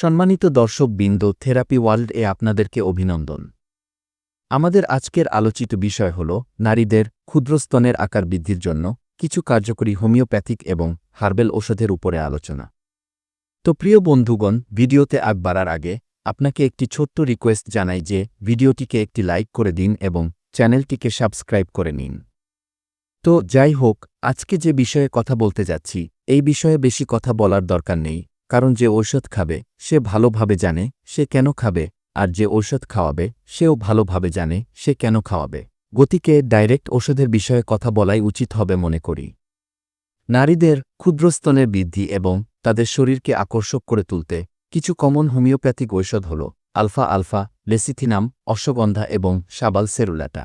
সম্মানিত দর্শক বিন্দু থেরাপি ওয়ার্ল্ড এ আপনাদেরকে অভিনন্দন। আমাদের আজকের আলোচিত বিষয় হল, নারীদের ক্ষুদ্রস্তনের আকার বৃদ্ধির জন্য কিছু কার্যকরী হোমিওপ্যাথিক এবং হার্বেল ওষুধের উপরে আলোচনা। তো প্রিয় বন্ধুগণ, ভিডিওতে আগ বাড়ার আগে আপনাকে একটি ছোট্ট রিকোয়েস্ট জানাই যে ভিডিওটিকে একটি লাইক করে দিন এবং চ্যানেলটিকে সাবস্ক্রাইব করে নিন। তো যাই হোক, আজকে যে বিষয়ে কথা বলতে যাচ্ছি, এই বিষয়ে বেশি কথা বলার দরকার নেই। কারণ যে ঔষধ খাবে, সে ভালোভাবে জানে সে কেন খাবে, আর যে ঔষধ খাওয়াবে, সেও ভালোভাবে জানে সে কেন খাওয়াবে। গতিকে ডাইরেক্ট ওষুধের বিষয়ে কথা বলাই উচিত হবে মনে করি। নারীদের ক্ষুদ্রস্তনের বৃদ্ধি এবং তাদের শরীরকে আকর্ষক করে তুলতে কিছু কমন হোমিওপ্যাথিক ঔষধ হল আলফা আলফা, লেসিথিনাম, অশ্বগন্ধা এবং সাবাল সেরুলাটা।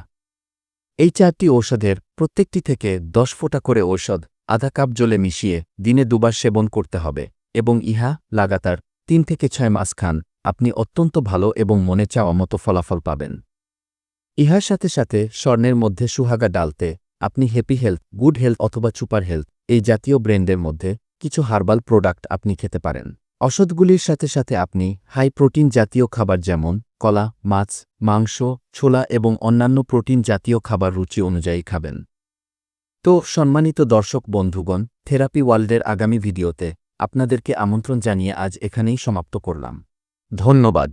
এই চারটি ঔষধের প্রত্যেকটি থেকে দশ ফোঁটা করে ঔষধ আধা কাপ জলে মিশিয়ে দিনে দুবার সেবন করতে হবে। এবং ইহা লাগাতার তিন থেকে ছয় মাস খান আপনি অত্যন্ত ভালো এবং মনে চাওয়া মতো ফলাফল পাবেন। ইহার সাথে সাথে স্বর্ণের মধ্যে সুহাগা ডালতে আপনি হ্যাপি হেলথ গুড হেলথ অথবা সুপার হেলথ এই জাতীয় ব্র্যান্ডের মধ্যে কিছু হার্বাল প্রোডাক্ট আপনি খেতে পারেন। ওষুধগুলির সাথে সাথে আপনি হাই প্রোটিন জাতীয় খাবার যেমন কলা, মাছ, মাংস, ছোলা এবং অন্যান্য প্রোটিন জাতীয় খাবার রুচি অনুযায়ী খাবেন। তো সম্মানিত দর্শক বন্ধুগণ থেরাপি ওয়ার্ল্ডের আগামী ভিডিওতে আপনাদেরকে আমন্ত্রণ জানিয়ে আজ এখানেই সমাপ্ত করলাম। ধন্যবাদ।